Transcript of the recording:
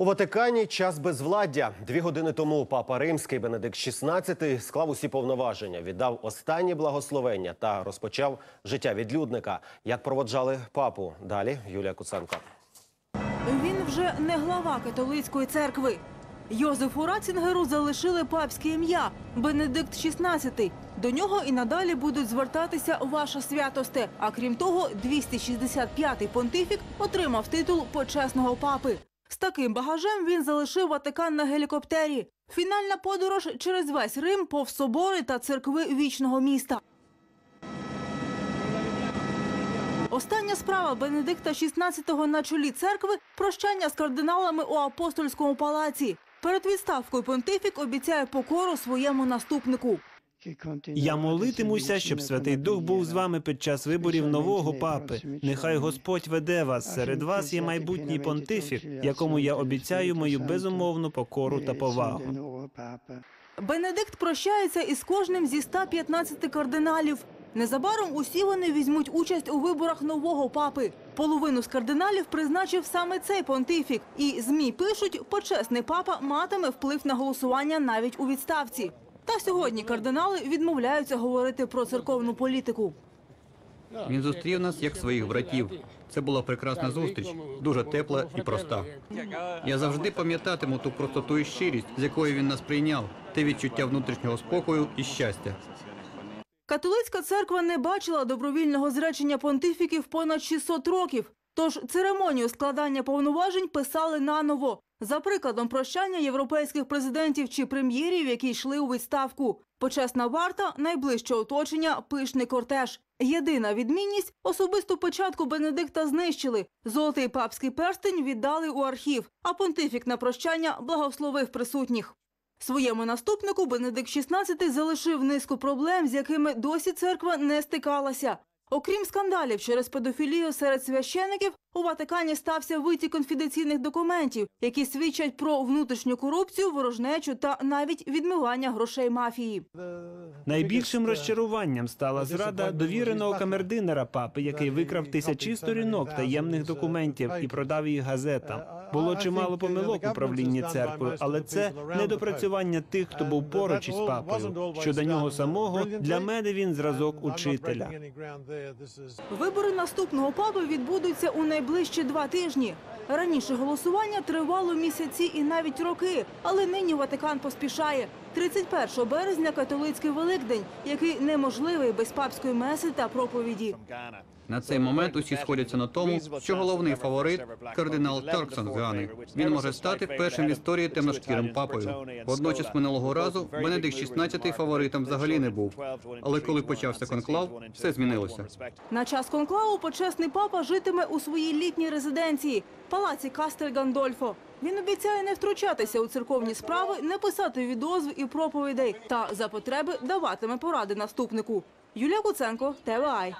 У Ватикані час безвладдя. Дві години тому папа Римський Бенедикт XVI склав усі повноваження, віддав останні благословення та розпочав життя відлюдника. Як проводжали папу? Далі Юлія Куценко. Він вже не глава католицької церкви. Йозефу Рацінгеру залишили папське ім'я Бенедикт XVI. До нього і надалі будуть звертатися ваша святосте. А крім того, 265-й понтифік отримав титул почесного папи. З таким багажем він залишив Ватикан на гелікоптері. Фінальна подорож через весь Рим, повз собори та церкви вічного міста. Остання справа Бенедикта XVI на чолі церкви – прощання з кардиналами у апостольському палаці. Перед відставкою понтифік обіцяє покору своєму наступнику. Я молитимуся, щоб Святий Дух був з вами під час виборів нового папи. Нехай Господь веде вас. Серед вас є майбутній понтифік, якому я обіцяю мою безумовну покору та повагу. Бенедикт прощається із кожним зі 115 кардиналів. Незабаром усі вони візьмуть участь у виборах нового папи. Половину з кардиналів призначив саме цей понтифік. І ЗМІ пишуть, почесний папа матиме вплив на голосування навіть у відставці. Та сьогодні кардинали відмовляються говорити про церковну політику. Він зустрів нас як своїх братів. Це була прекрасна зустріч, дуже тепла і проста. Я завжди пам'ятатиму ту простоту і щирість, з якою він нас прийняв, те відчуття внутрішнього спокою і щастя. Католицька церква не бачила добровільного зречення понтифіків понад 600 років. Тож церемонію складання повноважень писали наново. За прикладом прощання європейських президентів чи прем'єрів, які йшли у відставку. Почесна варта, найближче оточення, пишний кортеж. Єдина відмінність – особисту печатку Бенедикта знищили. Золотий папський перстень віддали у архів, а понтифік на прощання благословив присутніх. Своєму наступнику Бенедикт XVI залишив низку проблем, з якими досі церква не стикалася. Окрім скандалів через педофілію серед священиків, у Ватикані стався витік конфіденційних документів, які свідчать про внутрішню корупцію, ворожнечу та навіть відмивання грошей мафії. Найбільшим розчаруванням стала зрада довіреного камердинера папи, який викрав тисячі сторінок таємних документів і продав їх газетам. Було чимало помилок у правлінні церквою, але це недопрацювання тих, хто був поруч із папою. Щодо нього самого для мене він зразок учителя. Вибори наступного папи відбудуться у найближчі два тижні. Раніше голосування тривало місяці і навіть роки, але нині Ватикан поспішає. 31 березня католицький Великдень, який неможливий без папської меси та проповіді. На цей момент усі сходяться на тому, що головний фаворит кардинал Торксон з Гани. Він може стати першим в історії темношкірим папою. Водночас минулого разу Бенедикт XVI фаворитом взагалі не був. Але коли почався конклав, все змінилося. На час конклаву почесний папа житиме у своїй літній резиденції – палаці Кастель Гандольфо. Він обіцяє не втручатися у церковні справи, не писати відозв і проповідей та за потреби даватиме поради наступнику. Юлія Куценко, ТВАЙ.